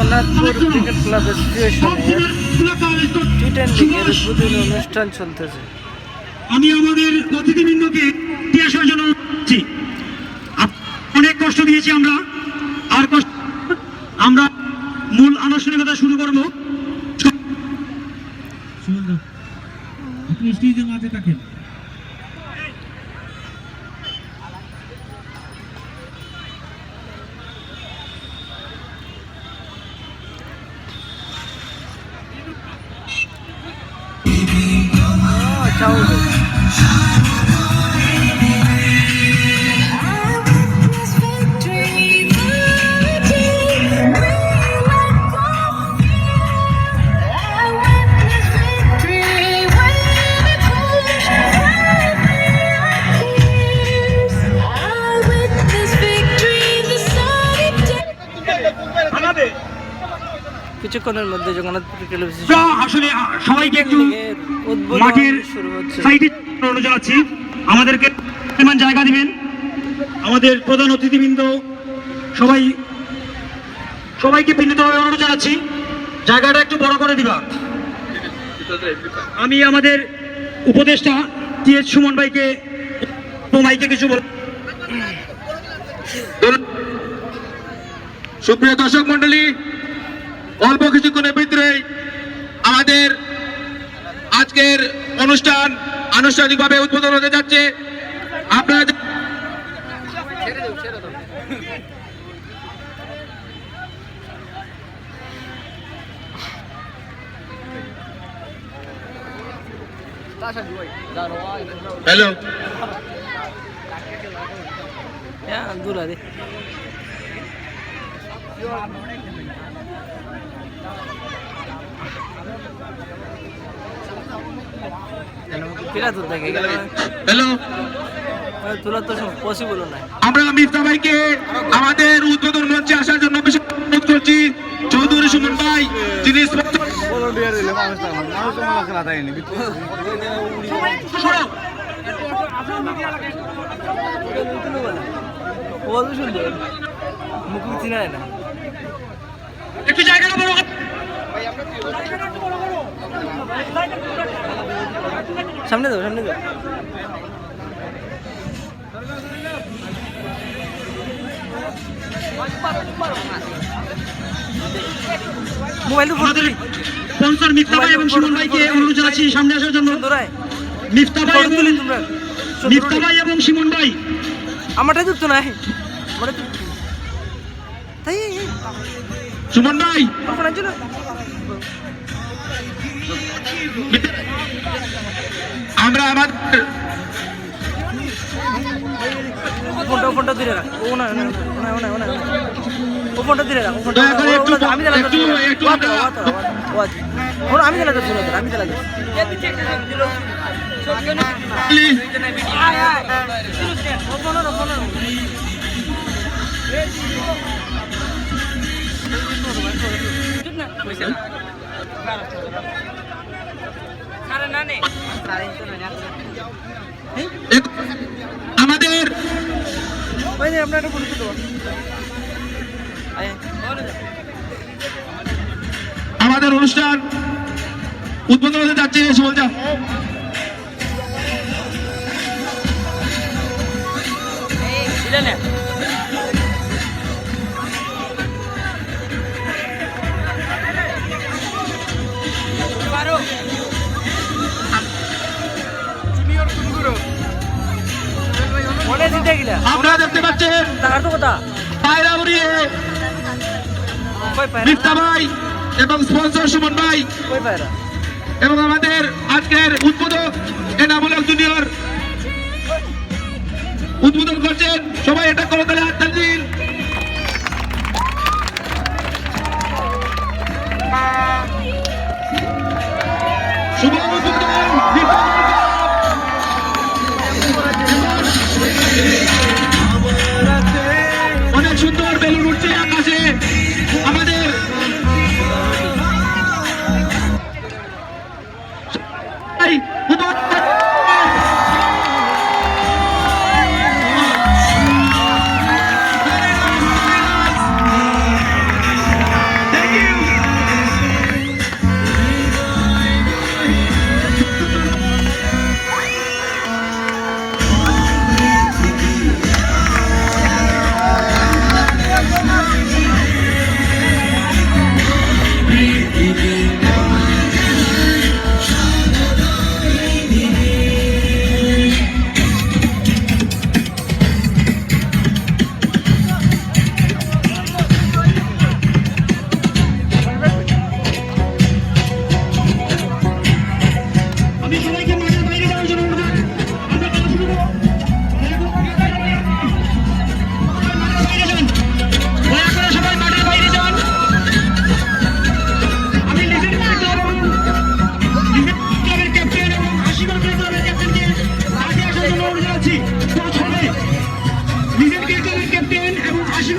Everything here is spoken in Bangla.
ক্রিকেট ক্লাবের টি লিগের উদ্বোধনী অনুষ্ঠান চলতেছে। আমি আমাদের অতিথিবৃন্দকে আসার জন্য অনেক কষ্ট দিয়েছি আমরা। আর কষ্ট আমরা মূল আনুষ্ঠানিকতা শুরু করব। স্বাভাবিক কিছুক্ষণের মধ্যে জগন্নাথপুর অ্যাসোসিয়েশন আসলে সবাইকে একটু হচ্ছে। সাইডে অনুরোধ আমাদেরকে পরিমাণ জায়গা দিবেন। আমাদের প্রধান অতিথিবৃন্দ সবাই সবাইকে বিনীতভাবে অনুরোধ জানাচ্ছি। জায়গাটা একটু বড় করে দিবা। আমি আমাদের উপদেষ্টা টি এস সুমন ভাইকে ও ভাইকে কিছু বল সুপ্রিয় দর্শক মন্ডলী অল্প কিছুক্ষণের ভিতরে আমাদের আজকের অনুষ্ঠান আনুষ্ঠানিকভাবে উদ্বোধন হতে যাচ্ছে। আপনারা হ্যালো। হ্যাঁ দূরা দে কিরা তোর দেখে। হ্যালো তোলা তো পসিবল নাই। আমরা মিফতা ভাইকে আমাদের উদ্বোধন মঞ্চে আসার জন্য বিশেষ অনুরোধ করছি। চৌধুরী সুমন ভাই যিনি না। একটু জায়গাটা বড় সামনে দাও সামনে দাও মোবাইল আমাদের স্পন্সর মিফতা ভাই এবং সুমন ভাইকে অনুরোধ জানাচ্ছি সামনে আসার জন্য। দৌড়ায় মিফতা ভাই এবং মিফতা ভাই। এবং সুমন ভাই। আমারটা যুক্ত নাই। আমারটা তাই সুমন ভাই আমরা আমাদের ফোনটা ও ফোনটা ধরে রাখ। ও না না না না না ও ফোনটা ধরে রাখ ও ফোনটা ও- ও- আমি একটু ওর আমি জ্বালাতে শুরু আমি জ্বালাতে আমাদের আপনার আমাদের অনুষ্ঠান উদ্বোধন হতে যাচ্ছে সুমন যা আপনারা দেখতে পাচ্ছেন? পায়রা উড়িয়ে মিথ্যা ভাই এবং স্পন্সর সুমন ভাই এবং আমাদের আজকের উদ্বোধক এনামুলক জুনিয়র উদ্বোধন করছেন সবাই এটা করে তাহলে হাত দিন। শুভ কে কালেক্টর টেন এবং আশি